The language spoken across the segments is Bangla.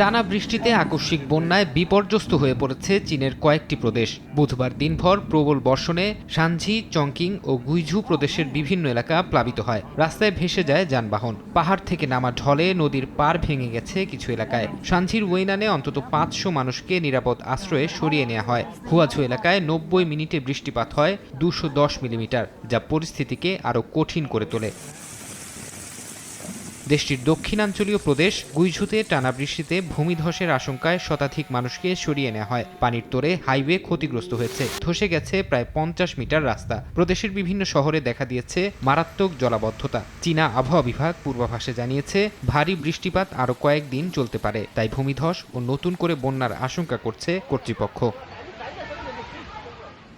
টানা বৃষ্টিতে আকস্মিক বন্যায় বিপর্যস্ত হয়ে পড়েছে চীনের কয়েকটি প্রদেশ। বুধবার দিনভর প্রবল বর্ষণে সানঝি, চংকিং ও গুইঝু প্রদেশের বিভিন্ন এলাকা প্লাবিত হয়। রাস্তায় ভেসে যায় যানবাহন। পাহাড় থেকে নামা ঢলে নদীর পার ভেঙে গেছে কিছু এলাকায়। সানঝির ওয়েনানে অন্তত পাঁচশো মানুষকে নিরাপদ আশ্রয়ে সরিয়ে নেওয়া হয়। হুয়াঝু এলাকায় নব্বই মিনিটে বৃষ্টিপাত হয় দুশো দশ মিলিমিটার, যা পরিস্থিতিকে আরও কঠিন করে তোলে। দেশটির দক্ষিণাঞ্চলীয় প্রদেশ গুইঝুতে টানা বৃষ্টিতে ভূমিধসের আশঙ্কায় শতাধিক মানুষকে সরিয়ে নেওয়া হয়। পানির তোরে হাইওয়ে ক্ষতিগ্রস্ত হয়েছে। ধসে গেছে প্রায় পঞ্চাশ মিটার রাস্তা। প্রদেশের বিভিন্ন শহরে দেখা দিয়েছে মারাত্মক জলাবদ্ধতা। চীনা আবহাওয়া বিভাগ পূর্বাভাসে জানিয়েছে, ভারী বৃষ্টিপাত আরও কয়েকদিন চলতে পারে। তাই ভূমিধস ও নতুন করে বন্যার আশঙ্কা করছে কর্তৃপক্ষ।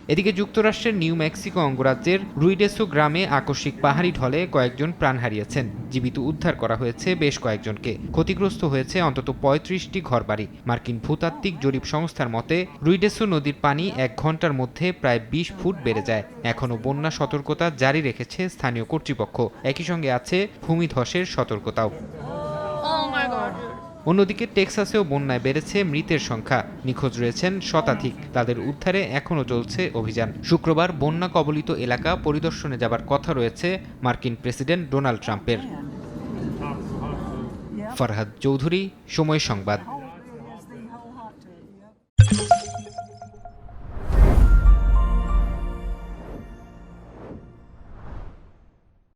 এদিকে যুক্তরাষ্ট্রের নিউ মেক্সিকো অঙ্গরাজ্যের রুইডেসো গ্রামে আকস্মিক পাহাড়ি ঢলে কয়েকজন প্রাণ হারিয়েছেন। জীবিত উদ্ধার করা হয়েছে বেশ কয়েকজনকে। ক্ষতিগ্রস্ত হয়েছে অন্তত পঁয়ত্রিশটি ঘরবাড়ি। মার্কিন ভূতাত্ত্বিক জরিপ সংস্থার মতে, রুইডেসো নদীর পানি এক ঘণ্টার মধ্যে প্রায় বিশ ফুট বেড়ে যায়। এখনও বন্যা সতর্কতা জারি রেখেছে স্থানীয় কর্তৃপক্ষ। একই সঙ্গে আছে ভূমিধসের সতর্কতাও। Oh. অন্যদিকে টেক্সাসেও বন্যায় বেড়েছে মৃতের সংখ্যা। নিখোঁজ রয়েছেন শতাধিক। তাদের উদ্ধারে এখনও চলছে অভিযান। শুক্রবার বন্যা কবলিত এলাকা পরিদর্শনে যাবার কথা রয়েছে মার্কিন প্রেসিডেন্ট ডোনাল্ড ট্রাম্পের। ফরহাদ চৌধুরী সময় সংবাদ।